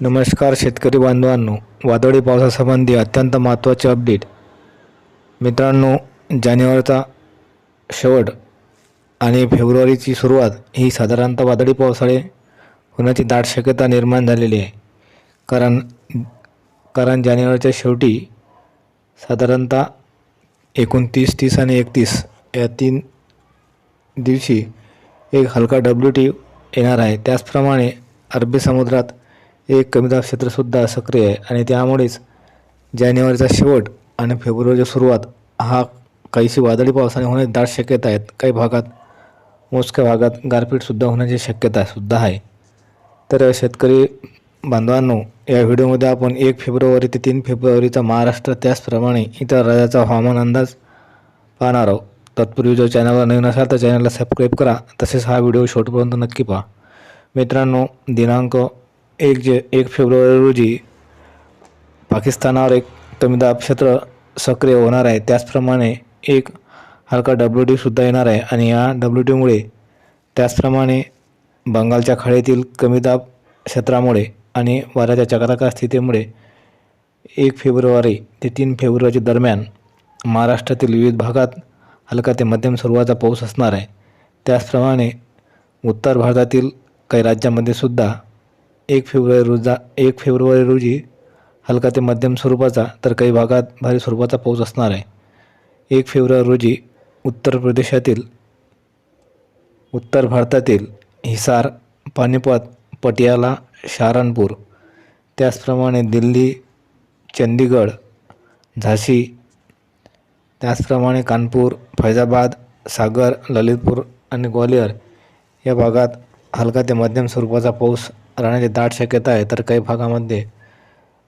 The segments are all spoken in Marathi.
नमस्कार शेतकरी बांधवांनो. वादळी पावसासंबंधी अत्यंत महत्त्वाचे अपडेट. मित्रांनो जानेवारीचा शेवट आणि फेब्रुवारीची सुरुवात ही साधारणतः वादळी पावसाळे होण्याची दाट शक्यता निर्माण झालेली आहे. कारण कारण जानेवारीच्या शेवटी साधारणतः एकोणतीस तीस आणि एकतीस या तीन दिवशी एक हलका डब्ल्यू टी येणार आहे. त्याचप्रमाणे अरबी समुद्रात एक कमी दाब क्षेत्रसुद्धा सक्रिय आहे. आणि त्यामुळेच जानेवारीचा शेवट आणि फेब्रुवारीची सुरुवात हा काहीशी वादळी पावसाने होण्याची दाट शक्यता आहेत. काही भागात मोजक्या भागात गारपीटसुद्धा होण्याची शक्यता सुद्धा आहे. तर शेतकरी बांधवांनो या व्हिडिओमध्ये आपण एक फेब्रुवारी ते तीन फेब्रुवारीचा महाराष्ट्र त्याचप्रमाणे इतर राज्याचा हवामान अंदाज पाहणार आहोत. तत्पूर्वी जो चॅनलवर नवीन असाल तर चॅनलला सबस्क्राईब करा. तसेच हा व्हिडिओ शेवटपर्यंत नक्की पहा. मित्रांनो दिनांक एक जे एक फेब्रुवारी रोजी पाकिस्तानावर एक कमीदाब क्षेत्र सक्रिय होणार आहे. त्याचप्रमाणे एक हलका डब्ल्यू टीसुद्धा येणार आहे आणि या डब्ल्यू टीमुळे त्याचप्रमाणे बंगालच्या खाडीतील कमीदाब क्षेत्रामुळे आणि वाऱ्याच्या चक्राकार स्थितीमुळे एक फेब्रुवारी ते तीन फेब्रुवारी दरम्यान महाराष्ट्रातील विविध भागात हलका ते मध्यम स्वरूपाचा पाऊस असणार आहे. त्याचप्रमाणे उत्तर भारतातील काही राज्यामध्ये सुद्धा एक फेब्रुवारी रोजा एक फेब्रुवारी रोजी हलका ते मध्यम स्वरूपाचा तर काही भागात भारी स्वरूपाचा पाऊस असणार आहे. एक फेब्रुवारी रोजी उत्तर प्रदेशातील उत्तर भारतातील हिसार पानिपत पटियाला सहारणपूर त्याचप्रमाणे दिल्ली चंदीगड झाशी त्याचप्रमाणे कानपूर फैजाबाद सागर ललितपूर आणि ग्वालियर या भागात हलका ते मध्यम स्वरूपाचा पाऊस राहण्याची दाट शक्यता आहे तर काही भागामध्ये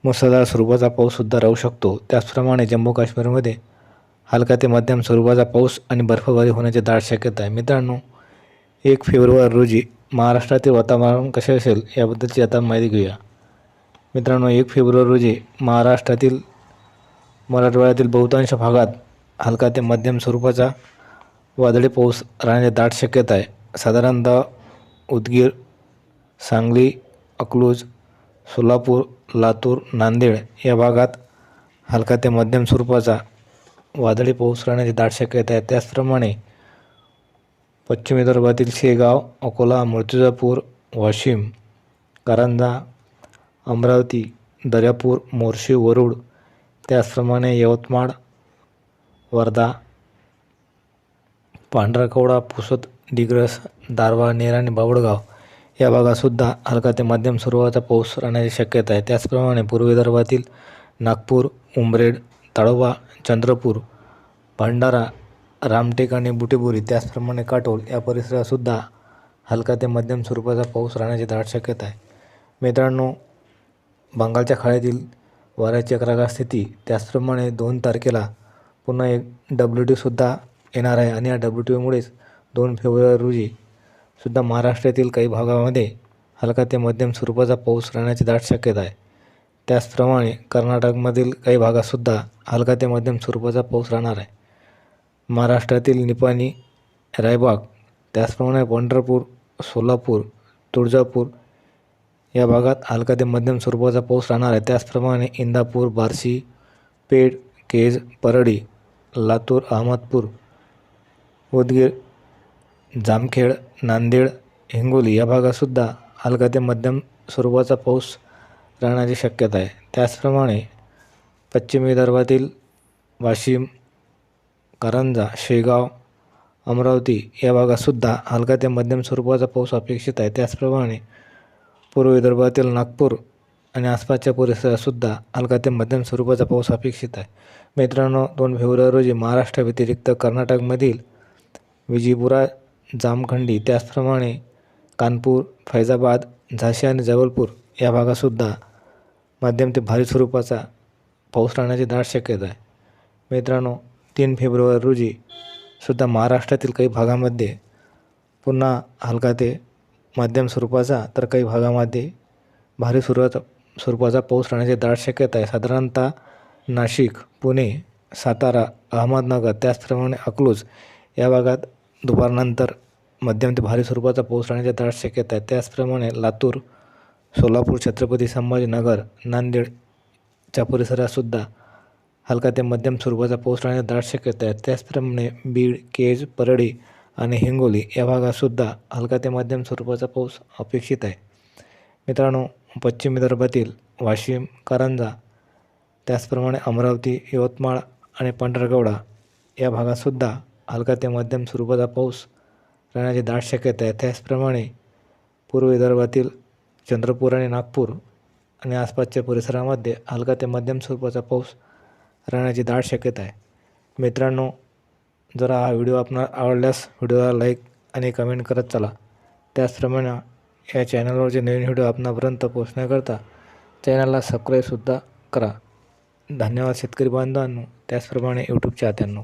मुसळधार स्वरूपाचा पाऊससुद्धा राहू शकतो. त्याचप्रमाणे जम्मू काश्मीरमध्ये हलका ते मध्यम स्वरूपाचा पाऊस आणि बर्फबारी होण्याची दाट शक्यता आहे. मित्रांनो एक फेब्रुवारी रोजी महाराष्ट्रातील वातावरण कसे असेल याबद्दलची आता माहिती घेऊया. मित्रांनो एक फेब्रुवारी रोजी महाराष्ट्रातील मराठवाड्यातील बहुतांश भागात हलका ते मध्यम स्वरूपाचा वादळी पाऊस राहण्याची दाट शक्यता आहे. साधारणतः उदगीर सांगली अकलूज सोलापूर लातूर नांदेड या भागात हलका ते मध्यम स्वरूपाचा वादळी पाऊस राहण्याची दाट शक्यता आहे. त्याचप्रमाणे पश्चिम विदर्भातील शेगाव अकोला मूर्तिजापूर वाशिम कारंजा अमरावती दर्यापूर मोर्शी वरुड त्याचप्रमाणे यवतमाळ वर्धा पांढरकवडा पुसद दिग्रस दारवा नेर आणि बावडगाव या भागातसुद्धा हलका ते मध्यम स्वरूपाचा पाऊस राहण्याची शक्यता आहे. त्याचप्रमाणे पूर्व विदर्भातील नागपूर उमरेड ताडोबा चंद्रपूर भंडारा रामटेक आणि बुटेबुरी त्याचप्रमाणे काटोल या परिसरातसुद्धा हलका ते मध्यम स्वरूपाचा पाऊस राहण्याची दाट शक्यता आहे. मित्रांनो बंगालच्या खाडीतील वाऱ्याची अकरागार स्थिती त्याचप्रमाणे दोन तारखेला पुन्हा एक डब्ल्यू टीसुद्धा येणार आहे आणि या डब्ल्यू टीमुळेच दोन फेब्रुवारी रोजी सुद्धा महाराष्ट्रातील काही भागामध्ये हलका ते मध्यम स्वरूपाचा पाऊस राहण्याची दाट शक्यता आहे. त्याचप्रमाणे कर्नाटकमधील काही भागातसुद्धा हलका ते मध्यम स्वरूपाचा पाऊस राहणार आहे. महाराष्ट्रातील निपाणी रायबाग त्याचप्रमाणे पंढरपूर सोलापूर तुळजापूर या भागात हलका ते मध्यम स्वरूपाचा पाऊस राहणार आहे. त्याचप्रमाणे इंदापूर बार्शी पेड केज परळी लातूर अहमदपूर उदगीर जामखेड नांदेड हिंगोली या भागातसुद्धा हलका ते मध्यम स्वरूपाचा पाऊस राहण्याची शक्यता आहे. त्याचप्रमाणे पश्चिम विदर्भातील वाशिम कारंजा शेगाव अमरावती या भागातसुद्धा हलका ते मध्यम स्वरूपाचा पाऊस अपेक्षित आहे. त्याचप्रमाणे पूर्व विदर्भातील नागपूर आणि आसपासच्या परिसरातसुद्धा हलका ते मध्यम स्वरूपाचा पाऊस अपेक्षित आहे. मित्रांनो दोन फेब्रुवारी रोजी महाराष्ट्र व्यतिरिक्त कर्नाटकमधील विजयपुरा जामखंडी त्याचप्रमाणे कानपूर फैजाबाद झाशी आणि जबलपूर या भागातसुद्धा मध्यम ते भारी स्वरूपाचा पाऊस राहण्याची दाट शक्यता आहे. मित्रांनो तीन फेब्रुवारी रोजी सुद्धा महाराष्ट्रातील काही भागामध्ये पुन्हा हलका ते मध्यम स्वरूपाचा तर काही भागामध्ये भारी स्वरूपाचा स्वरूपाचा पाऊस राहण्याची दाट शक्यता आहे. साधारणतः नाशिक पुणे सातारा अहमदनगर त्याचप्रमाणे अकलूज या भागात दुपारनंतर मध्यम ते भारी स्वरूपाचा पाऊस राहण्याचे दाट शक्यता आहे त्याचप्रमाणे लातूर सोलापूर छत्रपती संभाजीनगर नांदेडच्या परिसरातसुद्धा हलका ते मध्यम स्वरूपाचा पाऊस राहण्याची दाट शक्यता आहे त्याचप्रमाणे बीड केज परळी आणि हिंगोली या भागातसुद्धा हलका ते मध्यम स्वरूपाचा पाऊस अपेक्षित आहे. मित्रांनो पश्चिम विदर्भातील वाशिम कारंजा त्याचप्रमाणे अमरावती यवतमाळ आणि पंढरगौडा या भागातसुद्धा हलका ते मध्यम स्वरूपाचा पाऊस राहण्याची दाट शक्यता आहे. त्याचप्रमाणे पूर्व विदर्भातील चंद्रपूर आणि नागपूर आणि आसपासच्या परिसरामध्ये हलका ते मध्यम स्वरूपाचा पाऊस राहण्याची दाट शक्यता आहे. मित्रांनो जर हा व्हिडिओ आपणाला आवडल्यास व्हिडिओला लाईक आणि कमेंट करत चला. त्याचप्रमाणे या चॅनलवरचे नवीन व्हिडिओ आपणापर्यंत पोहोचण्याकरता चॅनलला सबस्क्राईबसुद्धा करा. धन्यवाद शेतकरी बांधवांनो. त्याचप्रमाणे यूट्यूब चाहत्यांनो